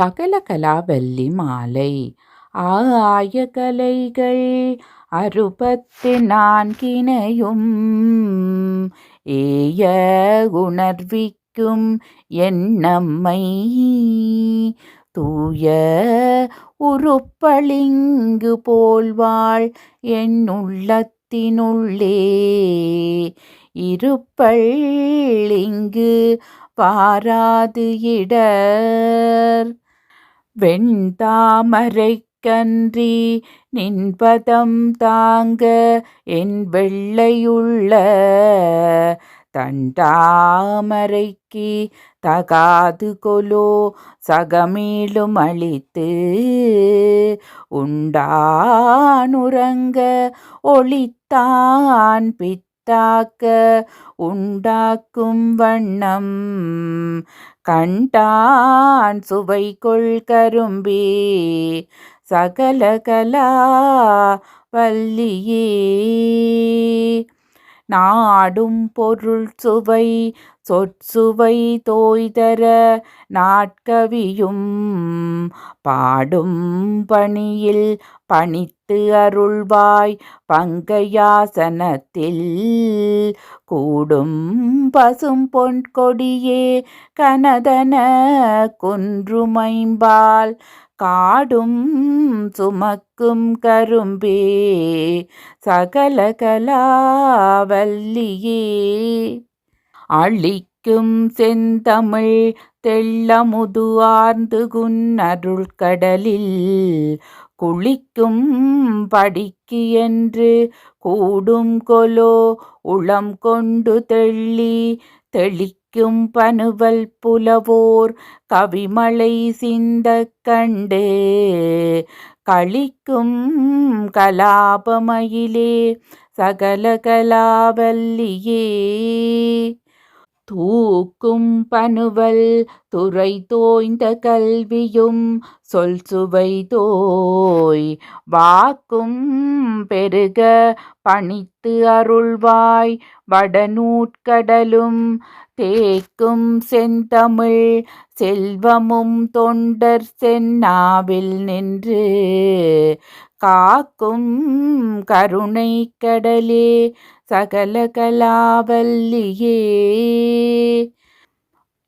சகல கலாவல்லி மாலை. ஆய கலைகள் அறுபத்து நான்கினையும் ஏய உணர்விக்கும் என்னம்மை தூய உருப்பளிங்கு போல்வாள் என் உள்ளத்தினுள்ளே இருப்பள் இங்கு பாராது இடர். வெண்தாமரை கன்றி நின்பதம் தாங்க என் வெள்ளையுள்ள. தண்டாமரைக்கு தகாது கொலோ சகமேலும் அழித்து உண்டானுறங்க ஒளித்தான் பித்து பித்தாக்க உண்டாக்கும் வண்ணம் கண்டான் சுவை கொள் கரும்பே. சகலகலா வல்லியே. நாடும் பொருள் சுவை சொற்சுவை தோய்தர நாட்கவியும். பாடும் பணியில் பணித்து அருள்வாய் பங்கையாசனத்தில். கூடும் பசும் பொன் கொடியே கனதன குன்றுமைம்பால் காடும் சுமக்கும் கரும்பே சகலகலாவல்லியே அழிக்கும் செந்தமிழ் தெள்ளமுது ஆர்ந்து குன்னருள் கடலில் குளிக்கும் படிக்கு என்று கூடும் கொலோ உளம் கொண்டு தெள்ளி தெளி தெளிக்கும் பனுவல் புலவோர் கவிமலை சிந்த கண்டு களிக்கும் கலாபமயிலே சகல கலாவல்லியே. தூக்கும் பனுவல் துறை தோய்ந்த கல்வியும் சொல் சுவை தோய். வாக்கும் பெருக பணித்து அருள்வாய். வடநூட்கடலும் தேக்கும் செந்தமிழ் செல்வமும் தொண்டர் சென்னாவில் நின்று. காக்கும் கருணை கடலே சகல கலாவல்லியே.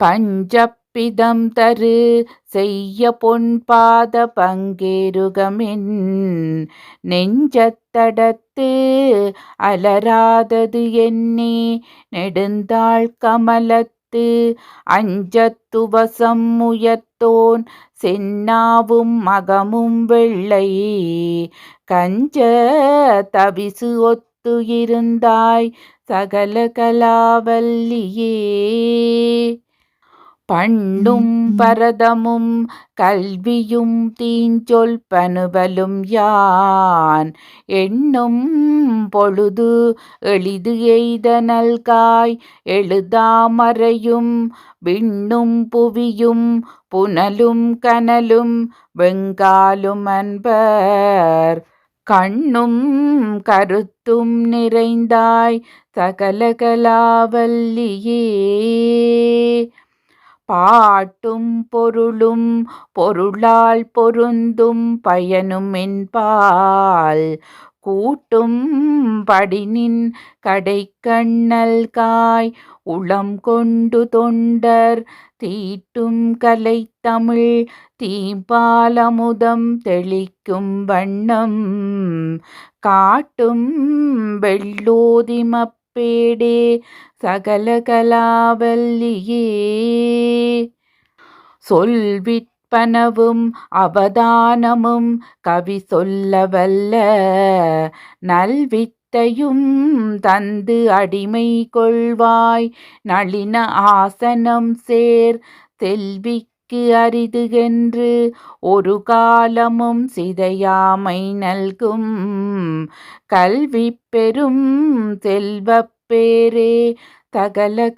பஞ்சப் பிதம் தரு செய்ய பொன்பாத பங்கேருகமின். நெஞ்சத்தடத்து அலராதது என்னே நெடுந்தாள் கமலத்து அஞ்சத்துவசம் முயத்தோன். சென்னாவும் மகமும் வெள்ளை கஞ்ச தவிசு ஒத்து இருந்தாய் சகல கலாவல்லியே. பண்டும் பரதமும் கல்வியும் தீஞ்சொல் பனுவலும் யான் எண்ணும் பொழுது எளிது எய்த நல்காய் எழுதாமறையும் விண்ணும் புவியும் புனலும் கனலும் வெங்காலும் அன்பர் கண்ணும் கருத்தும் நிறைந்தாய் சகலகலாவல்லியே பாட்டும் பொருளும் பொருளால் பொருந்தும் பயனும் என்பால் கூட்டும் படினின் கடைக்கண்ணல் காய் உளம் கொண்டு தொண்டர் தீட்டும் கலை தமிழ் தீபாலமுதம் தெளிக்கும் வண்ணம் காட்டும் வெள்ளோதிமப் பேடே சகலகலாவல்லியே சொல்விற்பனவும் அவதானமும் கவி சொல்லவல்ல நல்வித்தையும் தந்து அடிமை கொள்வாய். நளின ஆசனம் சேர் செல்வி அரிது அரிதுகென்று ஒரு காலமும் சிதையாமை நல்கும். கல்வி பெரும் செல்வப் பேரே சகல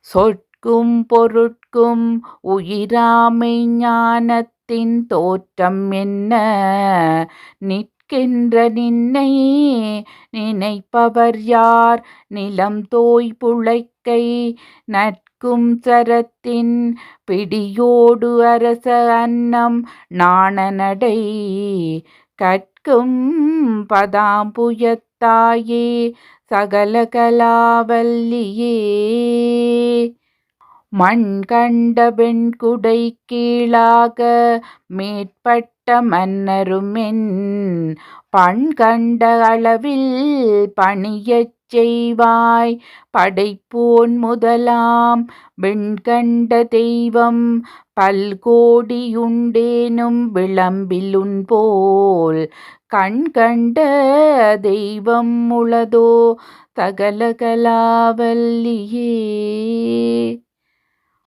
சொற்கும் பொருட்கும் உயிராமை ஞானத்தின் தோற்றம் என்ன? நிற்கின்ற நின்னை நினைப்பவர் யார்? நிலம் தோய் புழைக்கை நட்கும் சரத்தின் பிடியோடு அரச அன்னம் நாணநடை கற்கும் பதாம்புயத்தாயே சகல கலாவல்லியே. மண் கண்ட வெண்குடை கீழாக மேற்பட்ட பட்ட மன்னருமென் பண் கண்ட அளவில் பணியச் செய்வாய். படைப்போன் முதலாம் வெண்கண்ட தெய்வம் பல்கோடியுண்டேனும் விளம்பிலுன் போல் கண் கண்ட தெய்வம் உளதோ தகலகலாவல்லியே.